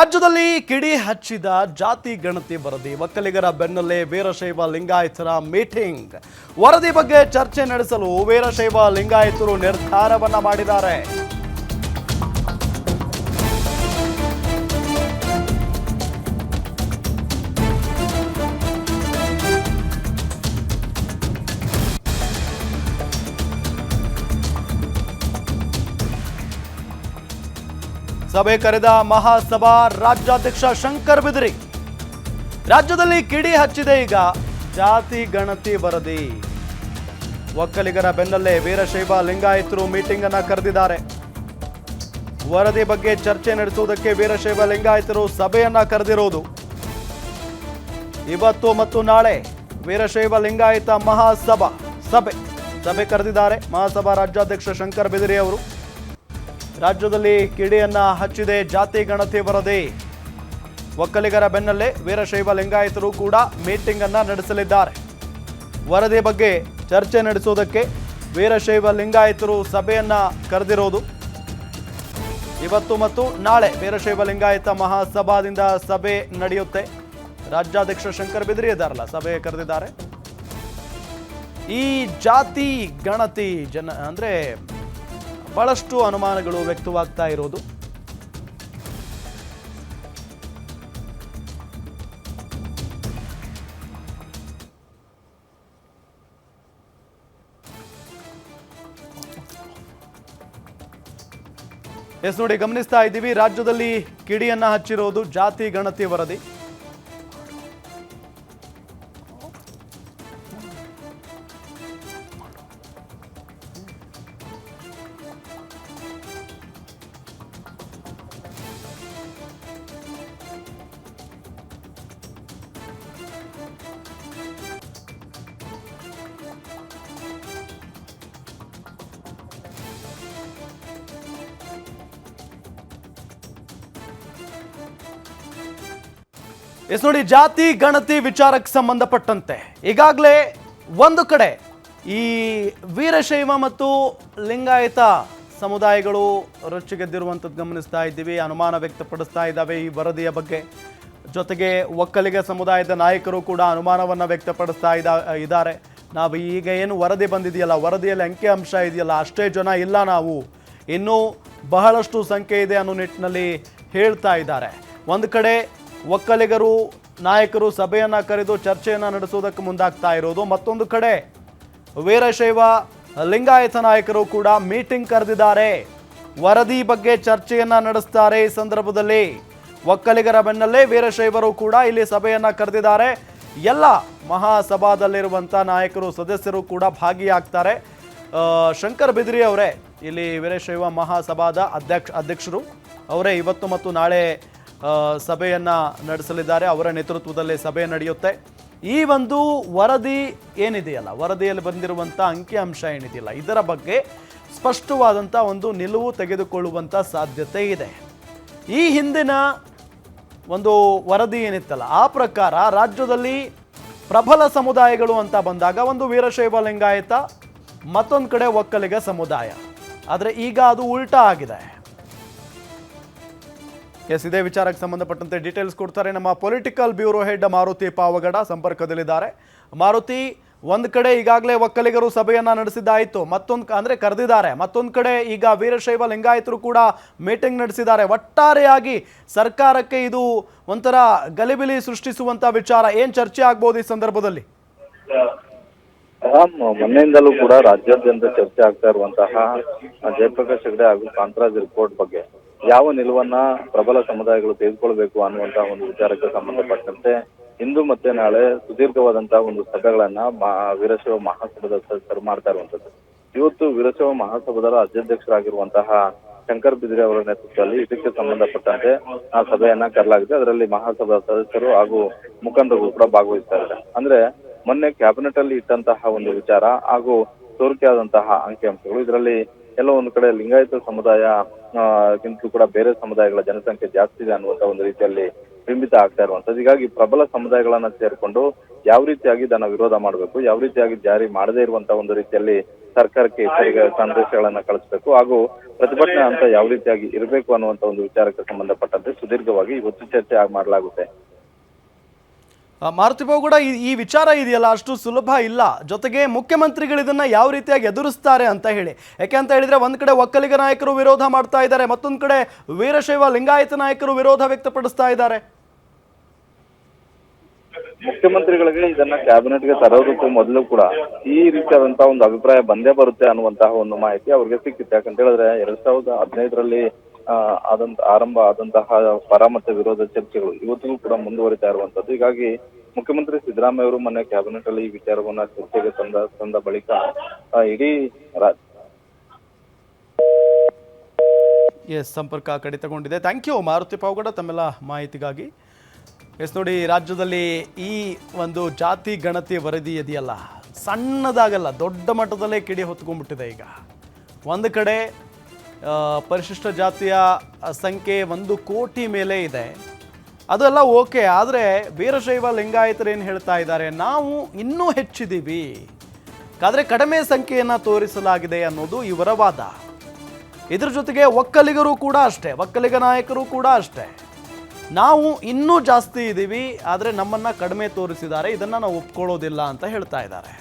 ರಾಜ್ಯದಲ್ಲಿ ಕಿಡಿ ಹಚ್ಚಿದ ಜಾತಿ ಗಣತಿ ವರದಿ. ಒಕ್ಕಲಿಗರ ಬೆನ್ನಲ್ಲೇ ವೀರಶೈವ ಲಿಂಗಾಯತರ ಮೀಟಿಂಗ್. ವರದಿ ಬಗ್ಗೆ ಚರ್ಚೆ ನಡೆಸಲು ವೀರಶೈವ ಲಿಂಗಾಯತರು ನಿರ್ಧಾರವನ್ನ ಮಾಡಿದ್ದಾರೆ. ಸಭೆ ಕರೆದ ಮಹಾಸಭಾ ರಾಜ್ಯಾಧ್ಯಕ್ಷ ಶಂಕರ್ ಬಿದ್ರಿ. ರಾಜ್ಯದಲ್ಲಿ ಕಿಡಿ ಹಚ್ಚಿದೆ ಈಗ. ಜಾತಿ ಗಣತಿ ವರದಿ. ಒಕ್ಕಲಿಗರ ಬೆನ್ನಲ್ಲೇ ವೀರಶೈವ ಲಿಂಗಾಯತರು ಮೀಟಿಂಗ್ ಅನ್ನ ಕರೆದಿದ್ದಾರೆ. ವರದಿ ಬಗ್ಗೆ ಚರ್ಚೆ ನಡೆಸುವುದಕ್ಕೆ ವೀರಶೈವ ಲಿಂಗಾಯತರು ಸಭೆಯನ್ನ ಕರೆದಿರುವುದು. ಇವತ್ತು ಮತ್ತು ನಾಳೆ ವೀರಶೈವ ಲಿಂಗಾಯತ ಮಹಾಸಭಾ ಸಭೆ. ಸಭೆ ಕರೆದಿದ್ದಾರೆ ಮಹಾಸಭಾ ರಾಜ್ಯಾಧ್ಯಕ್ಷ ಶಂಕರ್ ಬಿದಿರಿ ಅವರು. ರಾಜ್ಯದಲ್ಲಿ ಕಿಡಿಯನ್ನ ಹಚ್ಚಿದೆ, ಜಾತಿ ಗಣತಿ ವರದಿ. ಒಕ್ಕಲಿಗರ ಬೆನ್ನಲ್ಲೇ ವೀರಶೈವ ಲಿಂಗಾಯತರು ಕೂಡ ಮೀಟಿಂಗ್ ಅನ್ನ ನಡೆಸಲಿದ್ದಾರೆ. ವರದಿ ಬಗ್ಗೆ ಚರ್ಚೆ ನಡೆಸುವುದಕ್ಕೆ ವೀರಶೈವ ಲಿಂಗಾಯತರು ಸಭೆಯನ್ನ ಕರೆದಿರೋದು. ಇವತ್ತು ಮತ್ತು ನಾಳೆ ವೀರಶೈವ ಲಿಂಗಾಯತ ಮಹಾಸಭಾದಿಂದ ಸಭೆ ನಡೆಯುತ್ತೆ. ರಾಜ್ಯಾಧ್ಯಕ್ಷ ಶಂಕರ್ ಬಿದ್ರಿ ಇದ್ದಾರಲ್ಲ ಸಭೆ ಕರೆದಿದ್ದಾರೆ. ಈ ಜಾತಿ ಗಣತಿ ಜನ, ಅಂದ್ರೆ ಬಹಳಷ್ಟು ಅನುಮಾನಗಳು ವ್ಯಕ್ತವಾಗ್ತಾ ಇರೋದು. ಎಸ್ ನೋಡಿ ಗಮನಿಸ್ತಾ ಇದ್ದೀವಿ ರಾಜ್ಯದಲ್ಲಿ ಕಿಡಿಯನ್ನ ಹಚ್ಚಿರೋದು ಜಾತಿ ಗಣತಿ ವರದಿ. ಎಸ್ ನೋಡಿ, ಜಾತಿ, ಗಣತಿ, ವಿಚಾರಕ್ಕೆ ಸಂಬಂಧಪಟ್ಟಂತೆ ಈಗಾಗಲೇ ಒಂದು ಕಡೆ ಈ ವೀರಶೈವ ಮತ್ತು ಲಿಂಗಾಯತ ಸಮುದಾಯಗಳು ರೊಚ್ಚಿಗೆದ್ದಿರುವಂಥದ್ದು ಗಮನಿಸ್ತಾ ಇದ್ದೀವಿ, ಅನುಮಾನ ವ್ಯಕ್ತಪಡಿಸ್ತಾ ಇದ್ದಾವೆ ಈ ವರದಿಯ ಬಗ್ಗೆ. ಜೊತೆಗೆ ಒಕ್ಕಲಿಗ ಸಮುದಾಯದ ನಾಯಕರು ಕೂಡ ಅನುಮಾನವನ್ನು ವ್ಯಕ್ತಪಡಿಸ್ತಾ ಇದ್ದ ಇದ್ದಾರೆ. ನಾವು ಈಗ ಏನು ವರದಿ ಬಂದಿದೆಯಲ್ಲ, ವರದಿಯಲ್ಲಿ ಅಂಕಿ ಅಂಶ ಇದೆಯಲ್ಲ, ಅಷ್ಟೇ ಜನ ಇಲ್ಲ ನಾವು. ಇನ್ನೂ ಬಹಳಷ್ಟು ಸಂಖ್ಯೆ ಇದೆ ಅನ್ನೋ ನಿಟ್ಟಿನಲ್ಲಿ ಹೇಳ್ತಾ ಇದ್ದಾರೆ. ಒಂದು ಕಡೆ ಒಕ್ಕಲಿಗರು, ನಾಯಕರು ಸಭೆಯನ್ನು ಕರೆದು ಚರ್ಚೆಯನ್ನು ನಡೆಸುವುದಕ್ಕೆ ಮುಂದಾಗ್ತಾ ಇರೋದು. ಮತ್ತೊಂದು ಕಡೆ, ವೀರಶೈವ ಲಿಂಗಾಯತ ನಾಯಕರು ಕೂಡ ಮೀಟಿಂಗ್ ಕರೆದಿದ್ದಾರೆ. ವರದಿ ಬಗ್ಗೆ ಚರ್ಚೆಯನ್ನು ನಡೆಸ್ತಾರೆ. ಈ ಸಂದರ್ಭದಲ್ಲಿ ಒಕ್ಕಲಿಗರ ಬೆನ್ನಲ್ಲೇ ವೀರಶೈವರು ಕೂಡ ಇಲ್ಲಿ ಸಭೆಯನ್ನು ಕರೆದಿದ್ದಾರೆ. ಎಲ್ಲ ಮಹಾಸಭಾದಲ್ಲಿರುವಂಥ ನಾಯಕರು, ಸದಸ್ಯರು ಕೂಡ ಭಾಗಿಯಾಗ್ತಾರೆ. ಶಂಕರ್ ಬಿದ್ರಿ ಅವರೇ, ಇಲ್ಲಿ ವೀರಶೈವ ಮಹಾಸಭಾದ ಅಧ್ಯಕ್ಷ, ಅಧ್ಯಕ್ಷರು ಅವರೇ ಇವತ್ತು ಮತ್ತು ನಾಳೆ ಸಭೆಯನ್ನ ನಡೆಸಲಿದ್ದಾರೆ. ಅವರ ನೇತೃತ್ವದಲ್ಲಿ ಸಭೆ ನಡೆಯುತ್ತೆ. ಈ ಒಂದು ವರದಿ ಏನಿದೆಯಲ್ಲ? ವರದಿಯಲ್ಲಿ ಬಂದಿರುವಂಥ ಅಂಕಿಅಂಶ ಏನಿದೆಯಲ್ಲ? ಇದರ ಬಗ್ಗೆ ಸ್ಪಷ್ಟವಾದಂಥ ಒಂದು ನಿಲುವು ತೆಗೆದುಕೊಳ್ಳುವಂಥ ಸಾಧ್ಯತೆ ಇದೆ. ಈ ಹಿಂದಿನ ಒಂದು ವರದಿ ಏನಿತ್ತಲ್ಲ? ಆ ಪ್ರಕಾರ ರಾಜ್ಯದಲ್ಲಿ ಪ್ರಬಲ ಸಮುದಾಯಗಳು ಅಂತ ಬಂದಾಗ ಒಂದು ವೀರಶೈವ ಲಿಂಗಾಯತ, ಮತ್ತೊಂದು ಕಡೆ ಒಕ್ಕಲಿಗ ಸಮುದಾಯ. ಆದರೆ ಈಗ ಅದು ಉಲ್ಟಾ ಆಗಿದೆ. ಎಸ್, ಇದೇ ವಿಚಾರಕ್ಕೆ ಸಂಬಂಧಪಟ್ಟಂತೆ ಡೀಟೇಲ್ಸ್ ಕೊಡ್ತಾರೆ. ನಮ್ಮ political bureau head Maruti Pavagada ಸಂಪರ್ಕದಲ್ಲಿದ್ದಾರೆ. ಮಾರುತಿ, ಒಂದು ಕಡೆ ಈಗಾಗಲೇ ಒಕ್ಕಲಿಗರು ಸಭೆಯನ್ನ ನಡೆಸಿದ್ದಾಯಿತು, ಮತ್ತೊಂದು ಅಂದ್ರೆ ಕರೆದಿದ್ದಾರೆ. ಮತ್ತೊಂದು ಕಡೆ ಈಗ ವೀರಶೈವ ಲಿಂಗಾಯತರು ಕೂಡ ಮೀಟಿಂಗ್ ನಡೆಸಿದ್ದಾರೆ. ಒಟ್ಟಾರೆಯಾಗಿ ಸರ್ಕಾರಕ್ಕೆ ಇದು ಒಂಥರ ಗಲಿಬಿಲಿ ಸೃಷ್ಟಿಸುವಂತ ವಿಚಾರ. ಏನ್ ಚರ್ಚೆ ಆಗ್ಬೋದು ಈ ಸಂದರ್ಭದಲ್ಲಿ? ಮೊನ್ನೆಯಿಂದಲೂ ಕೂಡ ರಾಜ್ಯಾದ್ಯಂತ ಚರ್ಚೆ ಆಗ್ತಾ ಇರುವಂತಹ ಜಯಪ್ರಕಾಶ್ ಹೆಗಡೆ ಹಾಗೂ ಕಾಂತರಾಜ್ ರಿಪೋರ್ಟ್ ಬಗ್ಗೆ. ಯಾವ ನಿಲುವನ್ನ ಪ್ರಬಲ ಸಮುದಾಯಗಳು ತೆಗೆದುಕೊಳ್ಬೇಕು ಅನ್ನುವಂತಹ ಒಂದು ವಿಚಾರಕ್ಕೆ ಸಂಬಂಧಪಟ್ಟಂತೆ ಇಂದು ಮತ್ತೆ ನಾಳೆ ಸುದೀರ್ಘವಾದಂತಹ ಒಂದು ಸಭೆಗಳನ್ನ ವೀರಶೈವ ಮಹಾಸಭಾದ ಸದಸ್ಯರು ಮಾಡ್ತಾ ಇರುವಂತದ್ದು ಇವತ್ತು ವೀರಶೈವ ಮಹಾಸಭಾದ ಅಧ್ಯಕ್ಷರಾಗಿರುವಂತಹ ಶಂಕರ್ ಬಿದ್ರಿ ಅವರ ನೇತೃತ್ವದಲ್ಲಿ ಇದಕ್ಕೆ ಸಂಬಂಧಪಟ್ಟಂತೆ ಆ ಸಭೆಯನ್ನ ಕರೆಲಾಗಿದೆ ಅದರಲ್ಲಿ ಮಹಾಸಭಾ ಸದಸ್ಯರು ಹಾಗೂ ಮುಖಂಡರು ಕೂಡ ಭಾಗವಹಿಸ್ತಾ ಇದ್ದಾರೆ. ಅಂದ್ರೆ ಮೊನ್ನೆ ಕ್ಯಾಬಿನೆಟ್ ಅಲ್ಲಿ ಇಟ್ಟಂತಹ ಒಂದು ವಿಚಾರ ಹಾಗೂ ಸೋರಿಕೆಯಾದಂತಹ ಅಂಕಿಅಂಶಗಳು ಇದರಲ್ಲಿ ಎಲ್ಲೋ ಒಂದು ಕಡೆ ಲಿಂಗಾಯತ ಸಮುದಾಯ ಗಿಂತಲೂ ಕೂಡ ಬೇರೆ ಸಮುದಾಯಗಳ ಜನಸಂಖ್ಯೆ ಜಾಸ್ತಿ ಇದೆ ಅನ್ನುವಂತ ಒಂದು ರೀತಿಯಲ್ಲಿ ಬಿಂಬಿತ ಆಗ್ತಾ ಇರುವಂತದ್ದು ಹೀಗಾಗಿ ಪ್ರಬಲ ಸಮುದಾಯಗಳನ್ನ ಸೇರ್ಕೊಂಡು ಯಾವ ರೀತಿಯಾಗಿ ಇದನ್ನ ವಿರೋಧ ಮಾಡಬೇಕು, ಯಾವ ರೀತಿಯಾಗಿ ಜಾರಿ ಮಾಡದೇ ಇರುವಂತ ಒಂದು ರೀತಿಯಲ್ಲಿ ಸರ್ಕಾರಕ್ಕೆ ಸಂದೇಶಗಳನ್ನ ಕಳಿಸಬೇಕು ಹಾಗೂ ಪ್ರತಿಭಟನೆ ಅಂತ ಯಾವ ರೀತಿಯಾಗಿ ಇರಬೇಕು ಅನ್ನುವಂತ ಒಂದು ವಿಚಾರಕ್ಕೆ ಸಂಬಂಧಪಟ್ಟಂತೆ ಸುದೀರ್ಘವಾಗಿ ಇವತ್ತು ಚರ್ಚೆ ಮಾಡಲಾಗುತ್ತೆ. ಆ, ಮಾರುತಿ ಕೂಡ ಈ ವಿಚಾರ ಇದೆಯಲ್ಲ ಅಷ್ಟು ಸುಲಭ ಇಲ್ಲ. ಜೊತೆಗೆ ಮುಖ್ಯಮಂತ್ರಿಗಳು ಇದನ್ನ ಯಾವ ರೀತಿಯಾಗಿ ಎದುರಿಸ್ತಾರೆ ಅಂತ ಹೇಳಿ. ಯಾಕೆ ಅಂತ ಹೇಳಿದ್ರೆ ಒಂದ್ ಕಡೆ ಒಕ್ಕಲಿಗ ನಾಯಕರು ವಿರೋಧ ಮಾಡ್ತಾ ಇದ್ದಾರೆ ಮತ್ತೊಂದ್ ಕಡೆ ವೀರಶೈವ ಲಿಂಗಾಯತ ನಾಯಕರು ವಿರೋಧ ವ್ಯಕ್ತಪಡಿಸ್ತಾ ಇದ್ದಾರೆ. ಮುಖ್ಯಮಂತ್ರಿಗಳಿಗೆ ಇದನ್ನ ಕ್ಯಾಬಿನೆಟ್ಗೆ ತರೋದಕ್ಕೂ ಮೊದಲು ಕೂಡ ಈ ರೀತಿಯಾದಂತಹ ಒಂದು ಅಭಿಪ್ರಾಯ ಬಂದೇ ಬರುತ್ತೆ ಅನ್ನುವಂತಹ ಒಂದು ಮಾಹಿತಿ ಅವ್ರಿಗೆ ಸಿಕ್ಕಿತ್ತು. ಯಾಕಂತ ಹೇಳಿದ್ರೆ ಎರಡ್ ಸಾವಿರದ ಹದಿನೈದರಲ್ಲಿ ಆದಂತ, ಆರಂಭ ಆದಂತಹ ಪರ ಮತ್ತು ವಿರೋಧ ಚರ್ಚೆಗಳು ಇವತ್ತಿಗೂ ಕೂಡ ಮುಂದುವರಿತಾ ಇರುವಂತದ್ದು ಹೀಗಾಗಿ ಮುಖ್ಯಮಂತ್ರಿ ಸಿದ್ದರಾಮಯ್ಯ ಅವರು ಮೊನ್ನೆ ಕ್ಯಾಬಿನೆಟ್ ಅಲ್ಲಿ ಈ ವಿಚಾರವನ್ನ ಚರ್ಚೆಗೆ ತಂದ ತಂದ ಬಳಿಕ ಇಡೀ ಎಸ್, ಸಂಪರ್ಕ ಕಡಿತಗೊಂಡಿದೆ ಥ್ಯಾಂಕ್ ಯು ಮಾರುತಿ ಪಾವಗಡ ತಮ್ಮೆಲ್ಲ ಮಾಹಿತಿಗಾಗಿ. ಎಸ್, ನೋಡಿ, ರಾಜ್ಯದಲ್ಲಿ ಈ ಒಂದು ಜಾತಿ ಗಣತಿ ವರದಿ ಇದೆಯಲ್ಲ, ಸಣ್ಣದಾಗಲ್ಲ, ದೊಡ್ಡ ಮಟ್ಟದಲ್ಲೇ ಕಿಡಿ ಹೊತ್ಕೊಂಡ್ಬಿಟ್ಟಿದೆ ಈಗ. ಒಂದು ಕಡೆ ಪರಿಶಿಷ್ಟ ಜಾತಿಯ ಸಂಖ್ಯೆ ಒಂದು ಕೋಟಿ ಮೇಲೆ ಇದೆ. ಅದೆಲ್ಲ ಓಕೆ, ಆದರೆ ವೀರಶೈವ ಲಿಂಗಾಯತರು ಏನು ಹೇಳ್ತಾ ಇದ್ದಾರೆ? ನಾವು ಇನ್ನೂ ಹೆಚ್ಚಿದ್ದೀವಿ ಆದರೆ ಕಡಿಮೆ ಸಂಖ್ಯೆಯನ್ನು ತೋರಿಸಲಾಗಿದೆ ಅನ್ನೋದು ಇವರ ವಾದ. ಇದ್ರ ಜೊತೆಗೆ ಒಕ್ಕಲಿಗರು ಕೂಡ ಅಷ್ಟೇ, ಒಕ್ಕಲಿಗ ನಾಯಕರು ಕೂಡ ಅಷ್ಟೇ. ನಾವು ಇನ್ನೂ ಜಾಸ್ತಿ ಇದ್ದೀವಿ ಆದರೆ ನಮ್ಮನ್ನು ಕಡಿಮೆ ತೋರಿಸಿದ್ದಾರೆ, ಇದನ್ನು ನಾವು ಒಪ್ಕೊಳ್ಳೋದಿಲ್ಲ ಅಂತ ಹೇಳ್ತಾ ಇದ್ದಾರೆ.